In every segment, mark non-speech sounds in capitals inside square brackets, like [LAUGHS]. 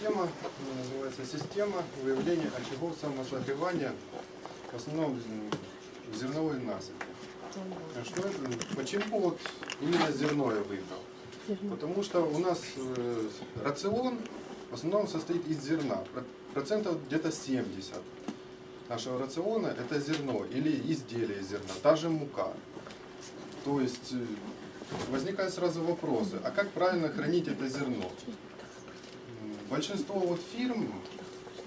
тема э, называется «Система выявления очагов самосогревания, в основном в зерновой насыпи». А Что это? Почему вот именно зерно я выбрал? Потому что у нас э, рацион в основном состоит из зерна, Про- процентов где-то 70 нашего рациона это зерно или изделие из зерна, та же мука. То есть э, возникают сразу вопросы, а как правильно хранить это зерно? Большинство вот фирм,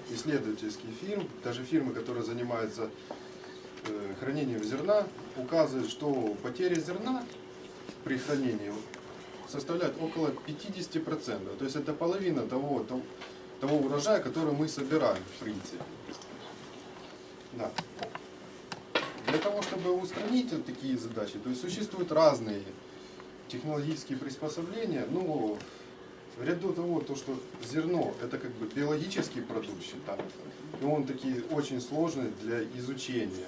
исследовательских фирм, даже фирмы, которые занимаются э, хранением зерна, указывают, что потеря зерна при хранении составляет около 50%. То есть это половина того, того, того урожая, который мы собираем, в принципе. Да. Для того, чтобы устранить такие задачи, то есть существуют разные технологические приспособления, ну, ввиду того, то, что зерно это как бы биологический продукт считается, и он такие очень сложный для изучения,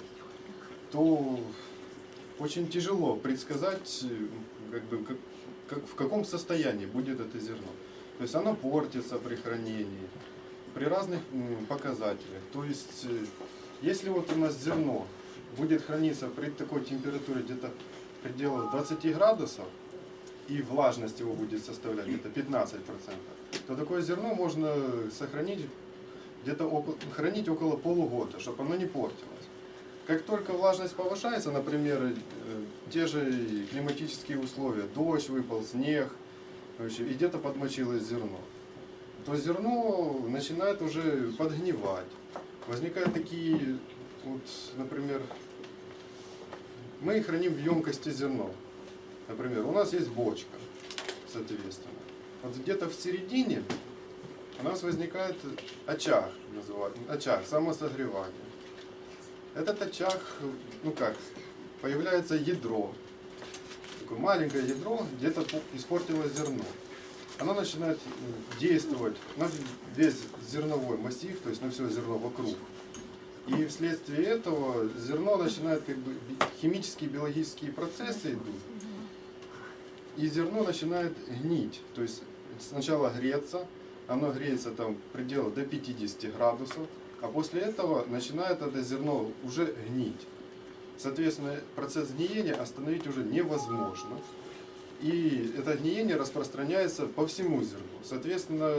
то очень тяжело предсказать, как бы, как, как- в каком состоянии будет это зерно. То есть оно портится при хранении, при разных показателях. То есть, э, если вот у нас зерно будет храниться при такой температуре где-то в пределах 20 градусов, и влажность его будет составлять где-то 15%, то такое зерно можно сохранить где-то около, хранить около полугода, чтобы оно не портилось. Как только влажность повышается, например, э, те же климатические условия, дождь выпал, снег, и где-то подмочилось зерно, то зерно начинает уже подгнивать. Возникают такие, вот, например, мы храним в емкости зерно. Например, у нас есть бочка, соответственно. Вот где-то в середине у нас возникает очаг, называют, очаг самосогревания. Этот очаг, ну как, появляется ядро, такое маленькое ядро, где-то по- испортилось зерно. Оно начинает м, действовать на весь зерновой массив, то есть на все зерно вокруг. И вследствие этого зерно начинает как бы химические, биологические процессы идут, и зерно начинает гнить. То есть сначала греться, оно греется там пределах до 50 градусов, а после этого начинает это зерно уже гнить. Соответственно, процесс гниения остановить уже невозможно. И это гниение распространяется по всему зерну. Соответственно,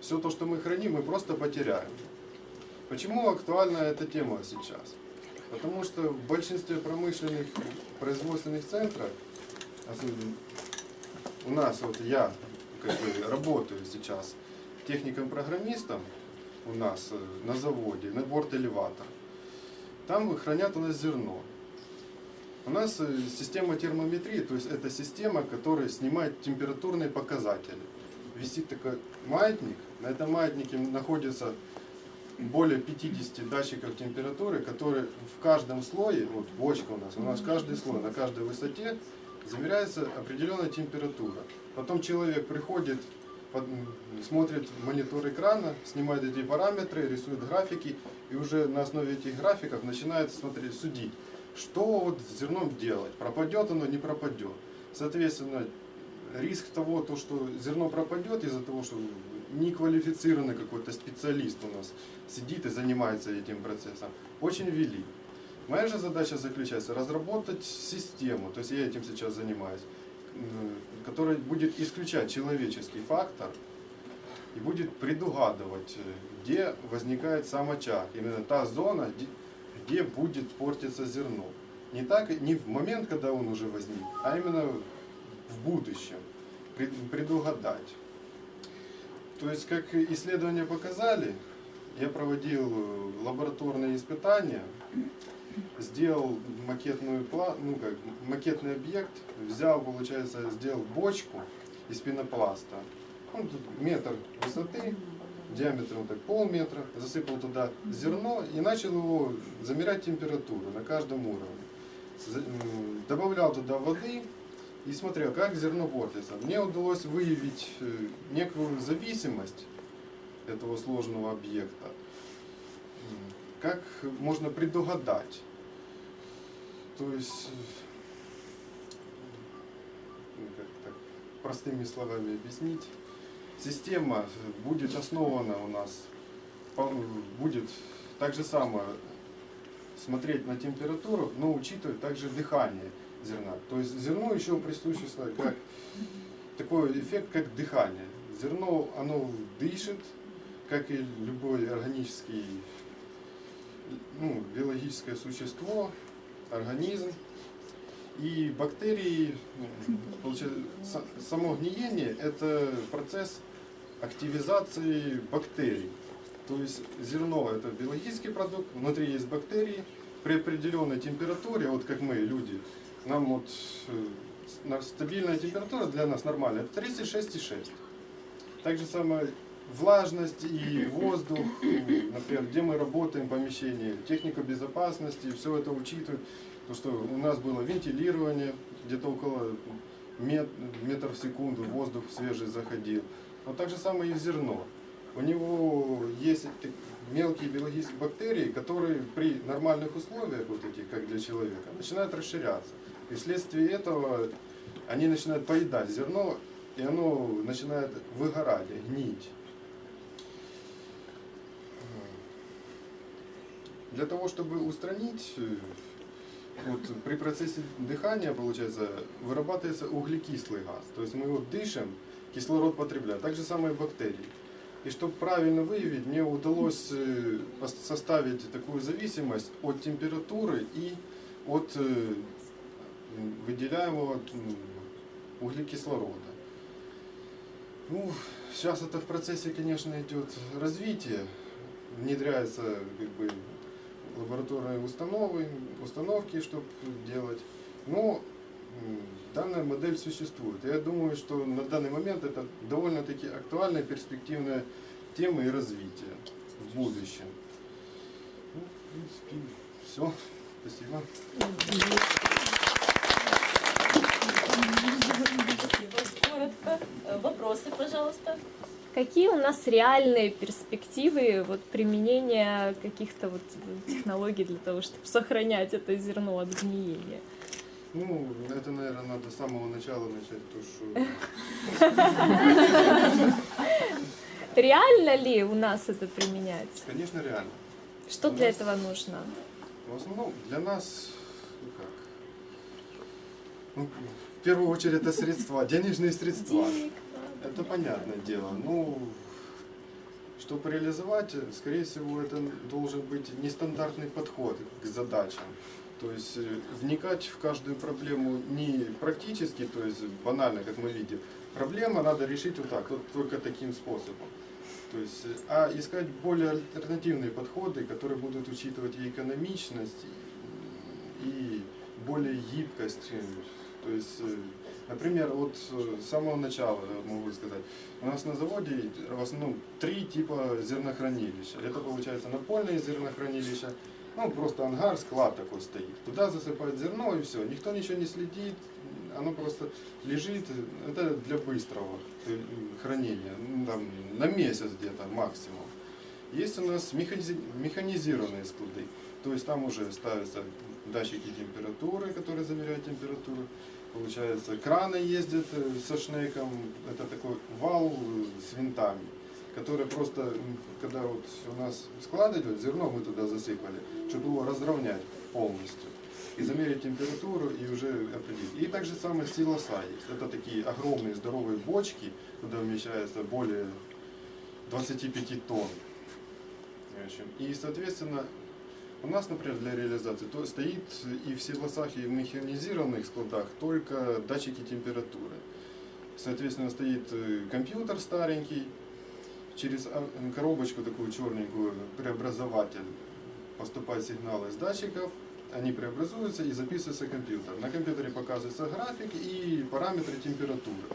все то, что мы храним, мы просто потеряем. Почему актуальна эта тема сейчас? Потому что в большинстве промышленных производственных центров, особенно у нас, вот я как бы работаю сейчас техником-программистом у нас э, на заводе, на борт элеватор. Там хранят у нас зерно. У нас э, система термометрии, то есть это система, которая снимает температурные показатели. Висит такой маятник, на этом маятнике находится более 50 датчиков температуры, которые в каждом слое, вот бочка у нас, у нас каждый слой на каждой высоте замеряется определенная температура. Потом человек приходит, под- смотрит монитор экрана, снимает эти параметры, рисует графики, и уже на основе этих графиков начинает смотреть, судить, что вот с зерном делать, пропадет оно, не пропадет. Соответственно, риск того, то, что зерно пропадет из-за того, что неквалифицированный какой-то специалист у нас сидит и занимается этим процессом, очень велик. Моя же задача заключается разработать систему, то есть я этим сейчас занимаюсь, которая будет исключать человеческий фактор и будет предугадывать, э, где возникает сам очаг, именно та зона, где- будет портиться зерно. Не так, не в момент, когда он уже возник, а именно в будущем, пред- предугадать. То есть, как исследования показали, я проводил э, лабораторные испытания, сделал макетную пла- ну как макетный объект, взял, получается, сделал бочку из пенопласта, ну, тут метр высоты, диаметром так полметра, засыпал туда зерно и начал его замерять температуру на каждом уровне. Добавлял туда воды и смотрел, как зерно портится. Мне удалось выявить э, некую зависимость этого сложного объекта. Как можно предугадать? То есть, э, ну, как так, простыми словами объяснить. система будет основана у нас, будет так же самое смотреть на температуру, но учитывать также дыхание зерна. То есть зерну еще присуществует как такой эффект, как дыхание. Зерно, оно дышит, как и любой органический, ну, биологическое существо, организм. И бактерии, м, получается, са- само гниение – это процесс активизации бактерий. То есть зерно – это биологический продукт, внутри есть бактерии. При определенной температуре, вот как мы, люди, нам вот э, стабильная температура для нас нормальная – это 36,6. Так же самое влажность и воздух, например, где мы работаем, помещение, техника безопасности, все это учитывает. То, что у нас было вентилирование, где-то около мет- метров в секунду воздух свежий заходил. Но так же самое и в зерно. У него есть мелкие биологические бактерии, которые при нормальных условиях, вот таких, как для человека, начинают расширяться. И вследствие этого они начинают поедать зерно, и оно начинает выгорать, гнить. Для того, чтобы устранить, э, вот при процессе дыхания, получается, вырабатывается углекислый газ. То есть мы вот дышим, кислород потребляем. Так же самое бактерии. И чтобы правильно выявить, мне удалось э, составить такую зависимость от температуры и от э, выделяемого углекислорода. Ну, сейчас это в процессе, конечно, идет развитие, внедряются как бы лабораторные установы, установки, чтобы делать. Но данная модель существует. Я думаю, что на данный момент это довольно-таки актуальная, перспективная тема и развитие в будущем. Ну, в принципе, все. Спасибо. Спасибо. Коротко. Э, Вопросы, пожалуйста. Какие у нас реальные перспективы вот, применения каких-то вот технологий для того, чтобы сохранять это зерно от гниения? Ну, это, наверное, надо с самого начала начать, то, что, [LAUGHS] Реально ли у нас это применять? конечно, реально. Что У для нас- этого нужно? В основном для нас, ну как, ну, в первую очередь это средства, денежные средства. Денег. Это понятное дело. Ну, чтобы реализовать, скорее всего, это должен быть нестандартный подход к задачам. То есть э, вникать в каждую проблему не практически, то есть банально, как мы видим. Проблема надо решить вот так, вот только таким способом. То есть, э, а искать более альтернативные подходы, которые будут учитывать и экономичность, и более гибкость. То есть, э, например, вот э, с самого начала могу сказать, у нас на заводе в основном три типа зернохранилища. Это получается напольные зернохранилища, ну просто ангар, склад такой стоит. Туда засыпают зерно и все. Никто ничего не следит, оно просто лежит. Это для быстрого э, хранения, ну, там, на месяц где-то максимум. Есть у нас механизи- механизированные склады. То есть там уже ставятся датчики температуры, которые замеряют температуру. Получается, краны ездят э, со шнеком, это такой вал э, с винтами, который просто, когда вот у нас склад идет, зерно мы туда засыпали, чтобы его разровнять полностью и замерить температуру и уже определить. И также самое силоса есть. Это такие огромные здоровые бочки, куда вмещается более 25 тонн. И, соответственно, у нас, например, для реализации то стоит и в силосах, и в механизированных складах только датчики температуры. Соответственно, стоит э, компьютер старенький, через а, коробочку такую черненькую, преобразователь, поступают сигналы с датчиков, они преобразуются и записываются в компьютер. На компьютере показывается график и параметры температуры.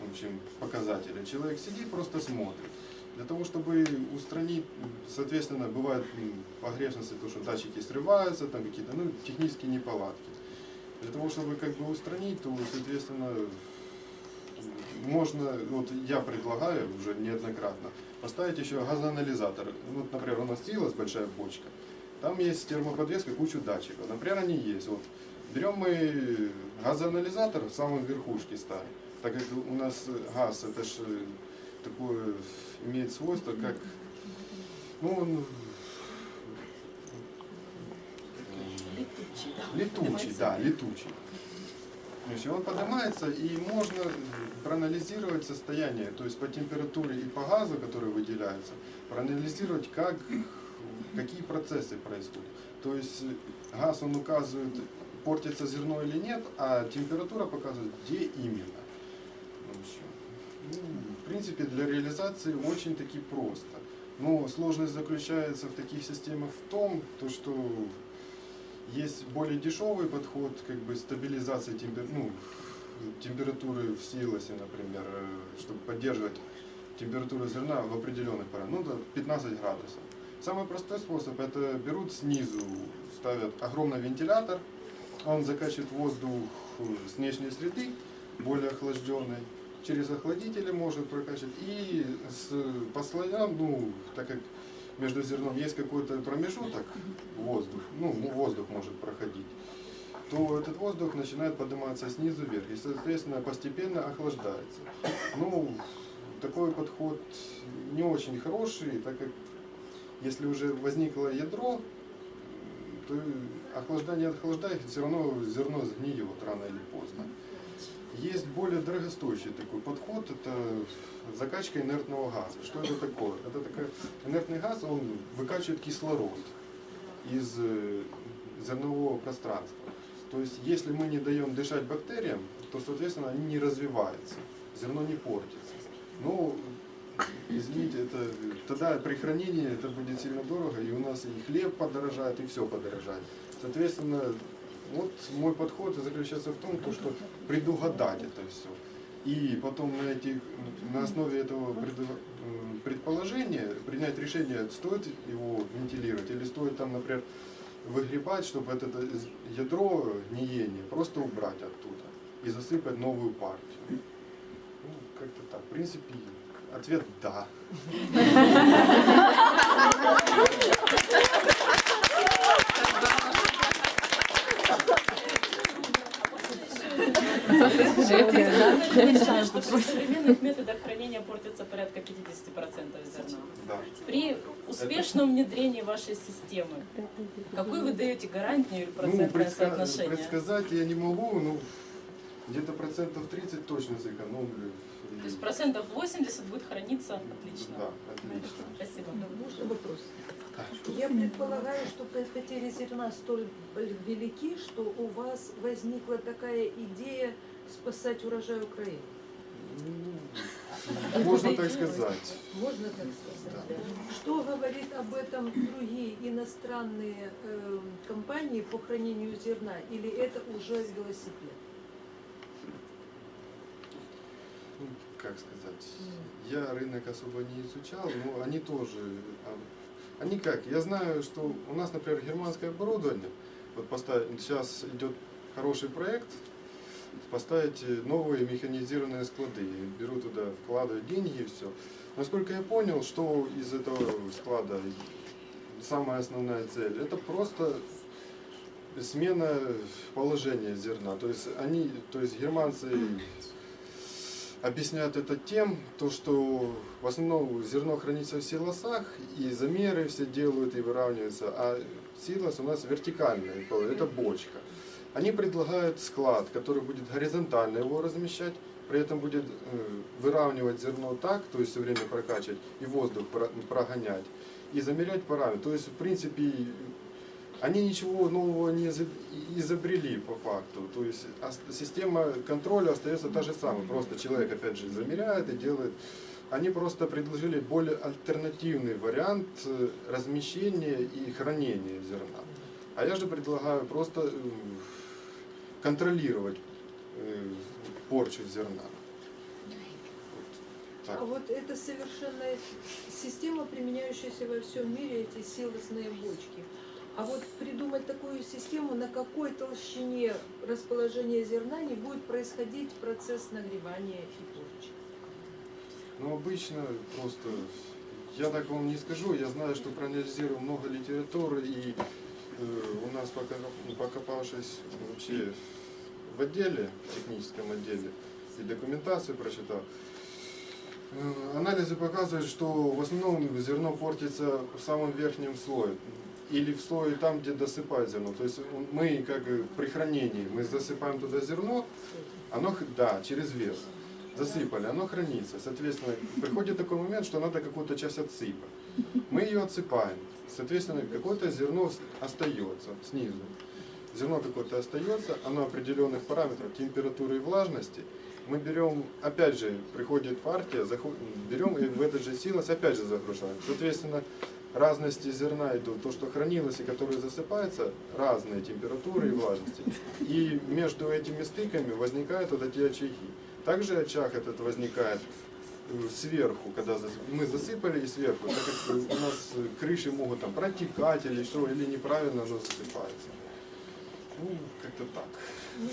В общем, показатели. Человек сидит, просто смотрит. Для того, чтобы устранить, соответственно, бывают погрешности, то, что датчики срываются, там какие-то ну, технические неполадки. Для того, чтобы как бы устранить, то, соответственно, можно, вот я предлагаю уже неоднократно, поставить еще газоанализатор. Вот, например, у нас силос большая бочка, там есть термоподвеска, кучу датчиков. Например, они есть. Вот берем мы газоанализатор в самой верхушке ставим. Так как у нас газ это ж такое имеет свойство, как, ну, он Летучий, да. летучий, да, летучий. То есть он поднимается, и можно проанализировать состояние, то есть по температуре и по газу, который выделяется, проанализировать, как, какие процессы происходят. То есть газ, он указывает, портится зерно или нет, а температура показывает, где именно. В общем, ну, в принципе, для реализации очень-таки просто. Но сложность заключается в таких системах в том, то, что есть более дешевый подход, как бы стабилизации темпер... ну, температуры в силосе, например, э, чтобы поддерживать температуру зерна в определенных параметрах, ну, до 15 градусов. Самый простой способ это берут снизу, ставят огромный вентилятор, он закачивает воздух с внешней среды, более охлажденной, через охладители может прокачивать и с, по слоям, ну, так как между зерном есть какой-то промежуток, воздух, ну, воздух может проходить, то этот воздух начинает подниматься снизу вверх и, соответственно, постепенно охлаждается. Ну, такой подход не очень хороший, так как если уже возникло ядро, то охлаждание охлаждает, все равно зерно сгниет рано или поздно. Есть более дорогостоящий такой подход, это закачка инертного газа. Что это такое? Это такой инертный газ, он выкачивает кислород из э, зернового пространства. То есть, если мы не даем дышать бактериям, то, соответственно, они не развиваются, зерно не портится. Но, извините, это, тогда при хранении это будет сильно дорого, и у нас и хлеб подорожает, и все подорожает. Соответственно, вот мой подход заключается в том, то, что предугадать это все. И потом на, этих, на основе этого предположения принять решение, стоит его вентилировать или стоит там, например, выгребать, чтобы это ядро гниения просто убрать оттуда и засыпать новую партию. Ну, как-то так. В принципе, ответ да. Что при современных методах хранения портится порядка 50% зерна. Да. При успешном внедрении вашей системы, какую вы даете гарантию или Ну, процентное соотношение? предсказать я не могу, но где-то процентов 30 точно сэкономлю. То есть процентов 80 будет храниться отлично. Да, отлично. Спасибо. Можно вопрос? Я предполагаю, что потери зерна столь велики, что у вас возникла такая идея спасать урожай Украины. Ну, Можно так сказать. Можно так сказать? да? Что говорит об этом другие иностранные э, компании по хранению зерна? Или это уже велосипед? Ну, как сказать, я рынок особо не изучал, но они тоже, а, они как, я знаю, что у нас, например, германское оборудование, вот поставить, сейчас идет хороший проект, поставить новые механизированные склады, беру туда, вкладываю деньги и все. Насколько я понял, что из этого склада самая основная цель, это просто смена положения зерна. То есть они, то есть германцы объясняют это тем, то, что в основном зерно хранится в силосах, и замеры все делают и выравниваются, а силос у нас вертикальный, это бочка. Они предлагают склад, который будет горизонтально его размещать, при этом будет э, выравнивать зерно так, то есть все время прокачивать и воздух про- прогонять, и замерять параметры. То есть, в принципе, они ничего нового не изо- изобрели по факту. То есть система контроля остается та же самая. Просто человек опять же замеряет и делает. Они просто предложили более альтернативный вариант э, размещения и хранения зерна. А я же предлагаю просто э, контролировать э, порчу зерна. Так. А вот это совершенная система, применяющаяся во всем мире, эти силосные бочки. А вот придумать такую систему, на какой толщине расположения зерна не будет происходить процесс нагревания и порчи. Ну, обычно просто, я так вам не скажу, я знаю, что проанализировал много литературы, и э, у нас, пока, покопавшись вообще в отделе, в техническом отделе, и документацию прочитал, Э, Анализы показывают, что в основном зерно портится в самом верхнем слое или в слое там, где досыпают зерно. То есть мы как при хранении, мы засыпаем туда зерно, оно, да, через верх. Засыпали, оно хранится. Соответственно, приходит такой момент, что надо какую-то часть отсыпать. Мы ее отсыпаем. Соответственно, какое-то зерно остается снизу. Зерно какое-то остается, оно определенных параметров, температуры и влажности. Мы берем, опять же, приходит партия, берем и в этот же силос опять же загружаем. Соответственно, разности зерна идут, то, что хранилось и которое засыпается, разные температуры и влажности. И между этими стыками возникают вот эти очаги. Также очаг этот возникает э, сверху, когда мы засыпали и сверху, так как у нас крыши могут там протекать или что, или неправильно оно засыпается. Ну, как-то так. Ну,